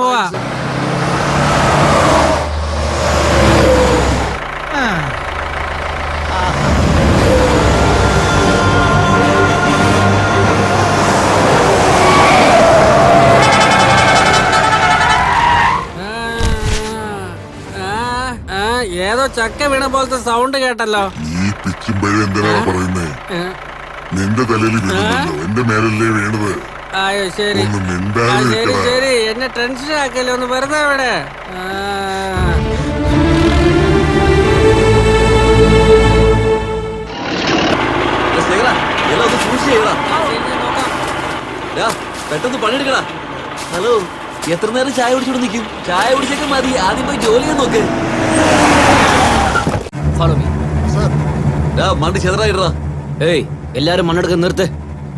പോവാ ഏതോ ചക്ക വീണ പോലത്തെ സൗണ്ട് കേട്ടല്ലോ. നീ പിച്ചുമ്പഴേ എന്തിനാ പറയുന്നേ? നിന്റെ തലയിൽ വീണതല്ലോ എന്റെ മേലല്ലേ വീണത്? ആയോ ശരി. ഒന്ന് ആ മിണ്ടാതെ ശരി നിൽക്കടാ. ശരി. എന്നെ ടെൻഷൻ ആക്കല്ലേ ഒന്ന് വെറുതെ ഇവിടെ ആ. ശേഖരാ, എല്ലാം ഒന്ന് സൂക്ഷിച്ച് ചെയ്യടാ. ആ, ശരി, ഞാൻ നോക്കാം. ഡാ, പെട്ടെന്ന് പണിയെടുക്കടാ. ഹലോ എത്ര നേരം ചായ കുടിച്ചോണ്ട് നിൽക്കും? ചായ കുടിച്ചൊക്കെ മതി. ആദ്യം പോയി ജോലി ചെയ്യാൻ നോക്ക്. ഫോളോ മീ ഡാ മണ്ട് ചെതറായിടാ ഏയ് എല്ലാരും മണ്ണെടുക്കാൻ നിർത്ത്.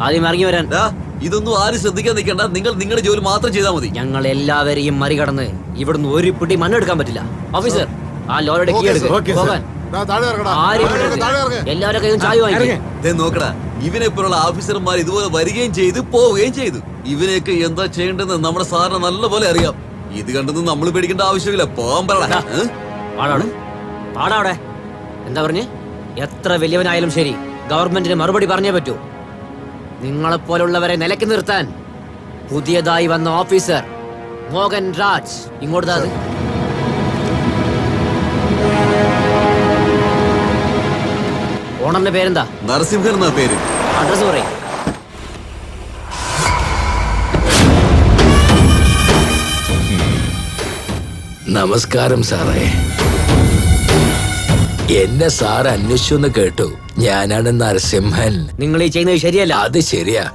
ആദ്യം ഇറങ്ങി വരാൻ. ഡാ ഇതൊന്നും ആരും ശ്രദ്ധിക്കാൻ നിൽക്കണ്ട. നിങ്ങൾ നിങ്ങളുടെ ജോലി മാത്രം ചെയ്താൽ മതി. ഞങ്ങൾ എല്ലാവരെയും മറികടന്ന് ഇവിടുന്ന് ഒരു പിടി മണ്ണെടുക്കാൻ പറ്റില്ല. ഓഫീസർ ആ ലോറിയുടെ കീ ഓക്കേ, എടുക്ക്. സർ. Okay, sir. പോകാൻ ഡാ, താഴെ ഇറങ്ങടാ. ആരും താഴെ ഇറങ്ങ്, താഴെ വിടരുത്. ഇറങ്ങ്. എല്ലാവരുടെ കയ്യും ചായ വാങ്ങിക്കും. ദേ നോക്കടാ. ഇവനെ പോലുള്ള ഓഫീസർമാർ ഇതുപോലെ വരികയും ചെയ്തു പോവുകയും ചെയ്തു. ഇവനെയൊക്കെ എന്താ ചെയ്യേണ്ടതെന്ന് നമ്മുടെ സാറിന് നല്ലപോലെ അറിയാം. ഇത് കണ്ടൊന്നും നമ്മൾ പേടിക്കേണ്ട ആവശ്യമില്ല. പോകാൻ പറടാ. എന്താ പറഞ്ഞ്? എത്ര വലിയവനായാലും ശരി ഗവൺമെന്റിന് മറുപടി പറഞ്ഞേ പറ്റൂ. നിങ്ങളെപ്പോലുള്ളവരെ നിലയ്ക്ക് നിർത്താൻ പുതിയതായി വന്ന ഓഫീസർ മോഹൻ രാജ് ഇങ്ങോട്ട്. ഓണറിന്റെ പേരെന്താ? നരസിംഹൻ എന്നാ പേര്. അഡ്രസ് പറയും. നമസ്കാരം സാറേ. എന്നെ സാർ അന്വേഷിച്ചു എന്ന് കേട്ടു. ഞാനാണ് നരസിംഹൻ. നിങ്ങൾ ഈ ചെയ്യുന്നത് ശരിയല്ല. അത് ശരിയാ.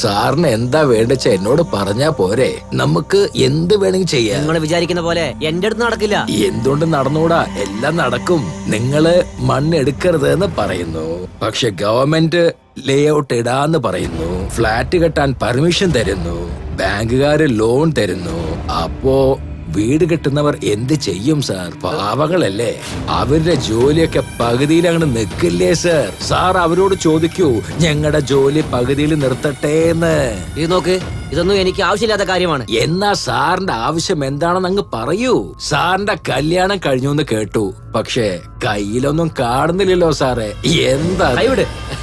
സാറിന് എന്താ വേണ്ടച്ച എന്നോട് പറഞ്ഞാ പോരെ. നമുക്ക് എന്ത് വേണമെങ്കിൽ ചെയ്യാം. നിങ്ങൾ വിചാരിക്കുന്ന പോലെ എന്റെ അടുത്ത് നടക്കില്ല. എന്തുകൊണ്ട് നടന്നൂടാ? എല്ലാം നടക്കും. നിങ്ങൾ മണ്ണെടുക്കരുത് എന്ന് പറയുന്നു. പക്ഷെ ഗവൺമെന്റ് ലേ ഔട്ട് ഇടാന്ന് പറയുന്നു. ഫ്ലാറ്റ് കെട്ടാൻ പെർമിഷൻ തരുന്നു. ബാങ്കുകാര് ലോൺ തരുന്നു. അപ്പോ വീട് കെട്ടുന്നവർ എന്ത് ചെയ്യും സാർ പാവങ്ങളല്ലേ. അവരുടെ ജോലിയൊക്കെ പകുതിയിൽ അങ്ങോട്ട് നിൽക്കില്ലേ സർ സാർ അവരോട് ചോദിക്കൂ. ഞങ്ങളുടെ ജോലി പകുതിയിൽ നിർത്തട്ടേന്ന്. ഇത് നോക്ക് ഇതൊന്നും എനിക്ക് ആവശ്യമില്ലാത്ത കാര്യമാണ്. എന്നാ സാറിന്റെ ആവശ്യം എന്താണെന്ന് അങ്ങ് പറയൂ. സാറിന്റെ കല്യാണം കഴിഞ്ഞു എന്ന് കേട്ടു. പക്ഷേ കയ്യിലൊന്നും കാണുന്നില്ലല്ലോ സാറേ എന്താ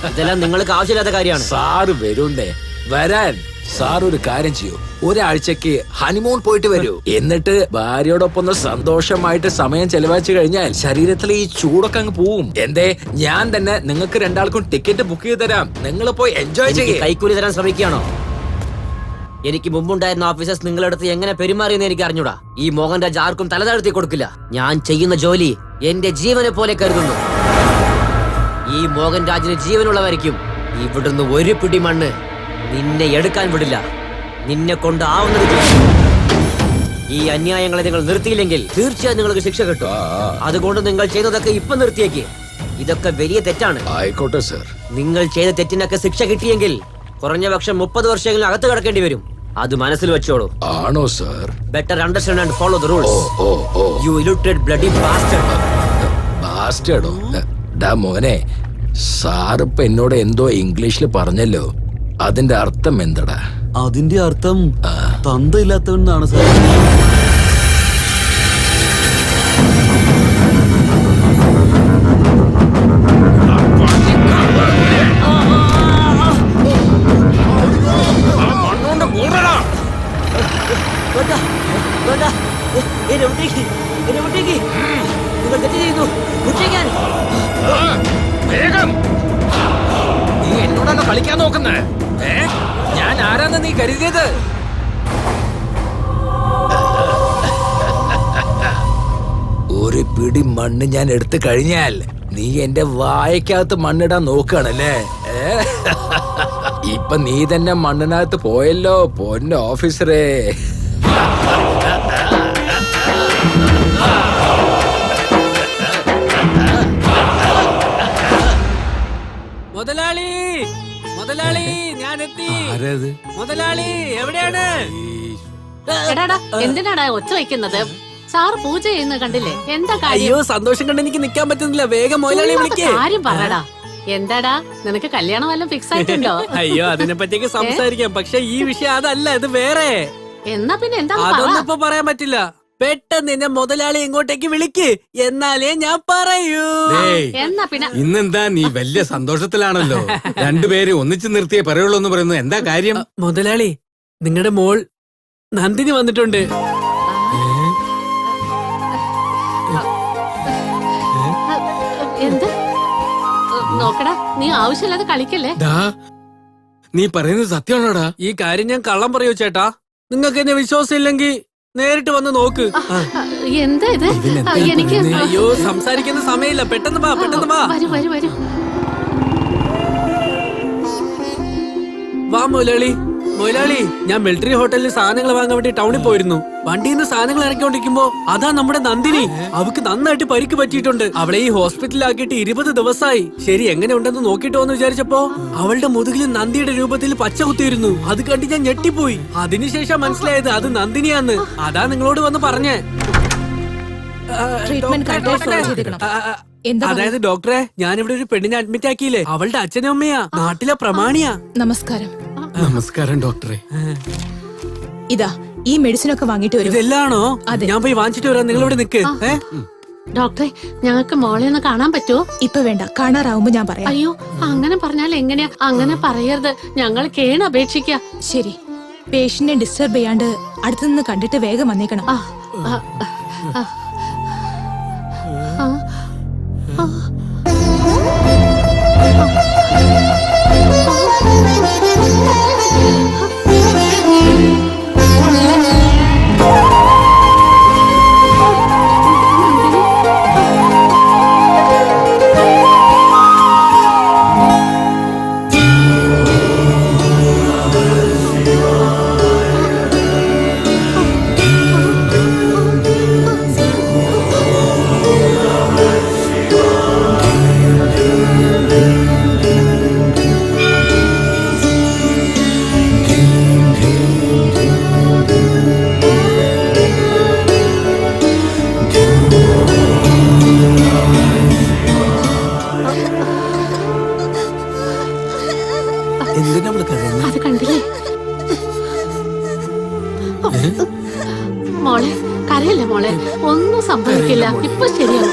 ഇതെല്ലാം നിങ്ങൾക്ക് ആവശ്യമില്ലാത്ത കാര്യമാണ്. സാറ് വരൂണ്ടേ വരാൻ. സാർ ഒരു കാര്യം ചെയ്യൂ. ഒരാഴ്ചക്ക് ഹണിമൂൺ പോയിട്ട് വരൂ. എന്നിട്ട് ഭാര്യയോടൊപ്പം ഒന്ന് സന്തോഷമായിട്ട് സമയം ചെലവഴിച്ചു കഴിഞ്ഞാൽ ശരീരത്തിലെ ഈ ചൂടൊക്കെ അങ്ങ് പോവും. എന്തേ ഞാൻ തന്നെ നിങ്ങൾക്ക് രണ്ടാൾക്കും ടിക്കറ്റ് ബുക്ക് ചെയ്ത് തരാം. നിങ്ങൾ പോയി എൻജോയ് ചെയ്യും. കൈക്കൂലി തരാൻ ശ്രമിക്കുകയാണോ? എനിക്ക് മുമ്പുണ്ടായിരുന്ന ഓഫീസേഴ്സ് നിങ്ങളടുത്ത് എങ്ങനെ പെരുമാറിയെന്ന് എനിക്ക് അറിഞ്ഞൂടാ. ഈ മോഹൻ രാജ് ആർക്കും തലതാഴ്ത്തി കൊടുക്കില്ല. ഞാൻ ചെയ്യുന്ന ജോലി എന്റെ ജീവനെ പോലെ കരുതുന്നു. ഈ മോഹൻ രാജിന് ജീവനുള്ളവരിക്കും ഇവിടുന്ന് ഒരു പിടി മണ്ണ് നിന്നെ എടുക്കാൻ വിടില്ല. നിന്നെ കൊണ്ട് ആവുന്നത് ഈ അന്യായങ്ങളെ നിങ്ങൾ നിർത്തിയില്ലെങ്കിൽ തീർച്ചയായും നിങ്ങൾക്ക് ശിക്ഷ കിട്ടും. അതുകൊണ്ട് നിങ്ങൾ ചെയ്തതൊക്കെ ഇപ്പൊ നിർത്തിയേക്ക്. ഇതൊക്കെ വലിയ തെറ്റാണ്. ആയിക്കോട്ടെ സർ. നിങ്ങൾ ചെയ്ത തെറ്റിനൊക്കെ ശിക്ഷ കിട്ടിയെങ്കിൽ കുറഞ്ഞ പക്ഷം മുപ്പത് വർഷമെങ്കിലും അകത്ത് കിടക്കേണ്ടി വരും. അത് മനസ്സിൽ വെച്ചോളൂ. ആണോ sir? Better understand and follow the rules you illiterate bloody bastard ബാസ്റ്റേഡോ ഡാ മോനെ സാറിപ്പ എന്നോട് എന്തോ ഇംഗ്ലീഷിൽ പറഞ്ഞല്ലോ. അതിന്റെ അർത്ഥം എന്തടാ അതിന്റെ അർത്ഥം തന്തയില്ലാത്തവനാണ് സാർ എന്നെ വിട്ടേക്ക്, എന്നെ കരുതിയത്? ഒരു പിടി മണ്ണ് ഞാൻ എടുത്തു കഴിഞ്ഞാൽ നീ എന്റെ വായക്കകത്ത് മണ്ണിടാൻ നോക്കുകയാണല്ലേ? ഇപ്പൊ നീ തന്നെ മണ്ണിനകത്ത് പോയല്ലോ പൊന്ന ഓഫീസറേ. മുതലാളി മുതലാളി. ഞാൻ എത്തി മുതലാളി എവിടെയാണ്? എടാടാ എന്തിനാടാ ഒച്ച വെക്കുന്നത് സാർ പൂജ ചെയ്യുന്നത് കണ്ടില്ലേ? എന്താ കാര്യം? അയ്യോ സന്തോഷം കണ്ട് എനിക്ക് നിക്കാൻ പറ്റുന്നില്ല. വേഗം മുതലാളി വിളിക്കേ. കാര്യം പറടാ. എന്താടാ നിനക്ക് കല്യാണം വല്ലതും ഫിക്സ് ആയിട്ടുണ്ടോ? അയ്യോ അതിനെ പറ്റിയൊക്കെ സംസാരിക്കാം. പക്ഷെ ഈ വിഷയം അതല്ല ഇത് വേറെ. എന്നാ പിന്നെ എന്താ അതൊന്നും ഇപ്പൊ പറയാൻ പറ്റില്ല. പെട്ടെന്ന് എന്നെ മുതലാളി ഇങ്ങോട്ടേക്ക് വിളിക്ക്. എന്നാലേ ഞാൻ പറയൂ. എന്നാ പിന്നെ? ഇന്നെന്താ നീ വലിയ സന്തോഷത്തിലാണല്ലോ? രണ്ടുപേരും ഒന്നിച്ചു നിർത്തിയേ പറയുള്ളൂ എന്ന് പറയുന്നു. എന്താ കാര്യം? മുതലാളി നിങ്ങളുടെ മോൾ നന്ദിനി വന്നിട്ടുണ്ട്. എന്ത്? നോക്കടാ നീ ആവശ്യമില്ലാതെ കളിക്കല്ലേ? ദാ നീ പറയുന്നത് സത്യമാണോടാ? ഈ കാര്യം ഞാൻ കള്ളം പറയൂ ചേട്ടാ. നിങ്ങൾക്ക് എന്നെ വിശ്വാസം ഇല്ലെങ്കിൽ നേരിട്ട് വന്ന് നോക്ക്. എന്താ ഇത്? എനിക്ക് അയ്യോ സംസാരിക്കുന്ന സമയമില്ല. പെട്ടെന്ന് വാ പെട്ടെന്ന് വാ. വരൂ വരൂ വരൂ. വാ മുതലാളി. മുതലാളി ഞാൻ മിലിറ്ററി ഹോട്ടലിൽ സാധനങ്ങൾ വാങ്ങാൻ വേണ്ടി ടൗണിൽ പോയിരുന്നു. വണ്ടിയിൽ നിന്ന് സാധനങ്ങൾ ഇറക്കിക്കൊണ്ടിരിക്കുമ്പോ അതാ നമ്മുടെ നന്ദിനി. അവക്ക് നന്നായിട്ട് പരിക്ക് പറ്റിയിട്ടുണ്ട്. അവളെ ഈ ഹോസ്പിറ്റലിലാക്കിയിട്ട് ഇരുപത് ദിവസമായി ശരി എങ്ങനെ ഉണ്ടെന്ന് നോക്കിട്ടോ എന്ന് വിചാരിച്ചപ്പോ അവളുടെ മുതുകിൽ നന്ദിയുടെ രൂപത്തിൽ പച്ച കുത്തിയിരുന്നു. അത് കണ്ട് ഞാൻ ഞെട്ടിപ്പോയി. അതിനുശേഷം മനസ്സിലായത് അത് നന്ദിനിയാന്ന്. അതാ നിങ്ങളോട് വന്ന് പറഞ്ഞേ. അതായത് ഡോക്ടറെ ഞാനിവിടെ ഒരു പെണ്ണിനെ അഡ്മിറ്റ് ആക്കിയില്ലേ? അവളുടെ അച്ഛനും അമ്മയാ. നാട്ടിലെ പ്രമാണിയാ. നമസ്കാരം. നമസ്കാരം ഡോക്ടറെ. ഇതാ ഈ മെഡിസിൻ ഒക്കെ വാങ്ങിട്ട് വരും. ഇതെല്ലാണോ? അതെ. ഞാൻ പോയി വാങ്ങിച്ചിട്ട് വരാം. നിങ്ങൾ ഇവിടെ നിക്ക്. ഏ? ഡോക്ടറെ ഞങ്ങൾക്ക് മോളെ ഒന്ന് കാണാൻ പറ്റുമോ ഇപ്പൊ വേണ്ട കാണാറാവുമ്പോ ഞാൻ പറയാം. അയ്യോ അങ്ങനെ പറഞ്ഞാൽ എങ്ങനെയാ? അങ്ങനെ പറയരുത്. ഞങ്ങൾ കേണ് അപേക്ഷിക്ക. ശരി. പേഷ്യന്റിനെ ഡിസ്റ്റർബ് ചെയ്യാണ്ട് അടുത്തുനിന്ന് കണ്ടിട്ട് വേഗം വന്നേക്കണം. ആ, ആ, ആ, ആ, ഇപ്പൊ ശരിയാവും.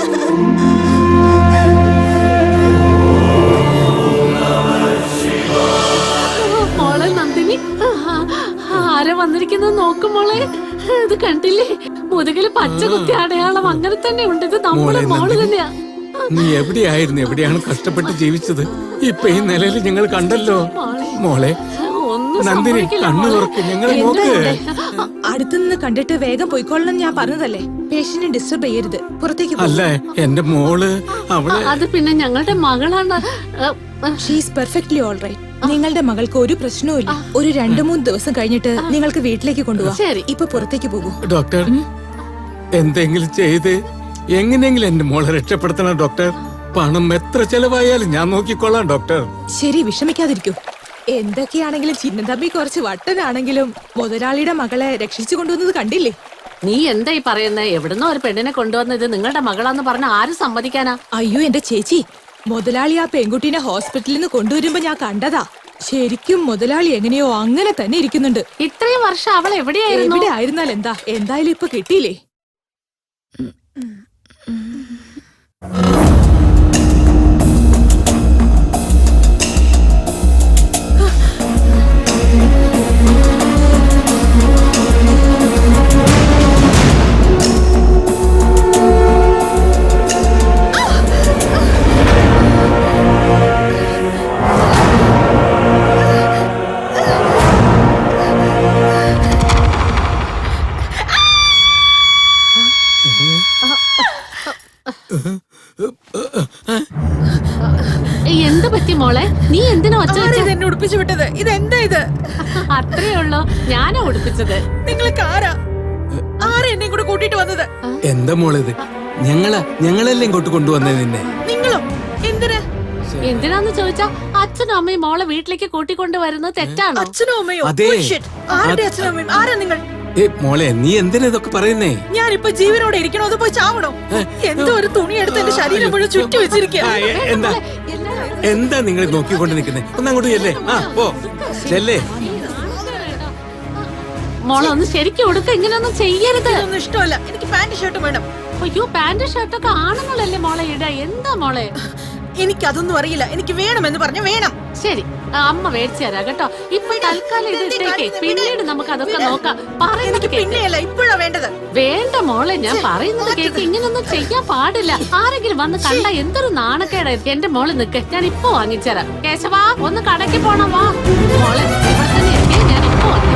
മോളെ നന്ദിനി. ആരെ വന്നിരിക്കുന്നത് നോക്കും മോളെ. ഇത് കണ്ടില്ലേ? മുതുകിൽ പച്ച കുത്തി അടയാളം അങ്ങനെ തന്നെ ഉണ്ട്. ഇത് നമ്മുടെ മോൾ തന്നെയാ. നീ എവിടെയായിരുന്നു? എവിടെയാണ് കഷ്ടപ്പെട്ട് ജീവിച്ചത്? ഇപ്പൊ ഈ നിലയിൽ ഞങ്ങൾ കണ്ടല്ലോ. മോളെ നന്ദിനി കണ്ണു തുറക്ക് ഞങ്ങളെ നോക്ക്? അടുത്തുനിന്ന് കണ്ടിട്ട് വേഗം പോയിക്കൊള്ളണം ഞാൻ പറഞ്ഞതല്ലേ? പേഷ്യന്റിനെ ഡിസ്റ്റർബ് ചെയ്യരുത്. പുറത്തേക്ക്. അല്ല? എന്റെ മോൾ അവൾ. അത് പിന്നെ ഞങ്ങളുടെ മകളാണ്. ഷീസ് പെർഫെക്റ്റ്ലി ഓൾ റൈറ്റ് നിങ്ങളുടെ മകൾക്ക് ഒരു പ്രശ്നവും ഇല്ല. ഒരു രണ്ടു മൂന്ന് ദിവസം കഴിഞ്ഞിട്ട് നിങ്ങൾക്ക് വീട്ടിലേക്ക് കൊണ്ടുപോകാം ശരി. ഇപ്പൊ പുറത്തേക്ക് പോകൂ. ഡോക്ടർ എന്തെങ്കിലും ചെയ്ത് എങ്ങനെയെങ്കിലും എന്റെ മോളെ രക്ഷപ്പെടുത്തണം ഡോക്ടർ. പണം എത്ര ചെലവായാലും ഞാൻ നോക്കിക്കൊള്ളാം ഡോക്ടർ. ശരി വിഷമിക്കാതിരിക്കൂ. എന്തൊക്കെയാണെങ്കിലും ചിന്നതമ്പി കുറച്ച് വട്ടനാണെങ്കിലും മുതലാളിയുടെ മകളെ രക്ഷിച്ചു കൊണ്ടുവന്നത് കണ്ടില്ലേ? നീ എന്താ ഈ പറയുന്നത് എവിടുന്നോ ഒരു പെണ്ണിനെ കൊണ്ടുവന്നത് നിങ്ങളുടെ മകളാന്ന് പറഞ്ഞ ആര് സമ്മതിക്കാനാ? അയ്യോ എന്റെ ചേച്ചി. മുതലാളി ആ പെൺകുട്ടീനെ ഹോസ്പിറ്റലിൽ നിന്ന് കൊണ്ടുവരുമ്പോ ഞാൻ കണ്ടതാ. ശരിക്കും മുതലാളി എങ്ങനെയോ അങ്ങനെ തന്നെ ഇരിക്കുന്നുണ്ട്. ഇത്രയും വർഷം അവൾ എവിടെയായിരുന്നു? എവിടെ ആയിരുന്നാൽ എന്താ? എന്തായാലും ഇപ്പൊ കിട്ടിയില്ലേ? അത്രേ ഉള്ളൂ. ഞാനാ ഉടുപ്പിച്ചത്. നിങ്ങൾക്ക് ആരാ? ആരാ എന്നെ കൂടെ കൂട്ടിട്ട് വന്നത്? എന്താ മോളിത്? ഞങ്ങളാ ഞങ്ങളല്ലേ ഇങ്ങോട്ട് കൊണ്ടുവന്നത് നിന്നെ? നിങ്ങളോ? എന്തിനാ? എന്തിനാന്ന് ചോദിച്ചാ അച്ഛനും അമ്മയും മോളെ വീട്ടിലേക്ക് കൂട്ടിക്കൊണ്ട് വരുന്നത് തെറ്റാണോ? അച്ഛനോ അമ്മയോ? അതെ. ആരുടെ അച്ഛനും അമ്മയും? ആരാ നിങ്ങൾ? ഏ മോളെ നീ എന്തിനാ ഇതൊക്കെ പറയുന്നേ? ഞാനിപ്പോ ജീവനോടെ ഇരിക്കണോ അതോ പോയി ചാവണോ? എന്തോ ഒരു തുണി എടുത്ത് എന്റെ ശരീരം മുഴുവൻ ചുറ്റി വെച്ചിരിക്കുക എ- എന്താ? എന്താ നിങ്ങൾ നോക്കിക്കൊണ്ട് നിൽക്കുന്നത് ഒന്ന് അങ്ങോട്ട് ചെല്ലേ? ആ പോ. ചെല്ലേ? മോളെ ഒന്ന് ശരിക്കും ഉടുക്ക ഇങ്ങനൊന്നും ചെയ്യരുത്. ഇതൊന്നും ഇഷ്ടമല്ല. എനിക്ക് പാന്റ് ഷർട്ട് വേണം. അയ്യോ പാന്റ് ഷർട്ടൊക്കെ ആണുങ്ങളല്ലേ മോളെ ഇട? എന്താ മോളെ? എനിക്ക് അതൊന്നും അറിയില്ല. എനിക്ക് വേണമെന്ന് പറഞ്ഞ വേണം. ശരി അമ്മ മേടിച്ചു തരാം കേട്ടോ. ഇപ്പൊ തൽക്കാലം ഇത് ഇട്ടേക്കേ. പിന്നീട് നമുക്ക് അതൊക്കെ നോക്കാം. പറയുന്നത് പിന്നെയല്ല ഇപ്പോഴാ വേണ്ടത്. വേണ്ട മോളെ ഞാൻ പറയുന്നത് കേക്ക്. ഇങ്ങനൊന്നും ചെയ്യാൻ പാടില്ല. ആരെങ്കിലും വന്ന് കണ്ട എന്തൊരു നാണക്കേടായിരിക്കും എന്റെ മോൾ നിക്ക്. ഞാൻ ഇപ്പൊ വാങ്ങിച്ചരാം. കേശവാ ഒന്ന് കടയ്ക്ക് പോണം വാ. മോളെ ഇവിടെ തന്നെ ഇരിക്കെ, ഞാൻ ഇപ്പൊ വന്നിട്ട്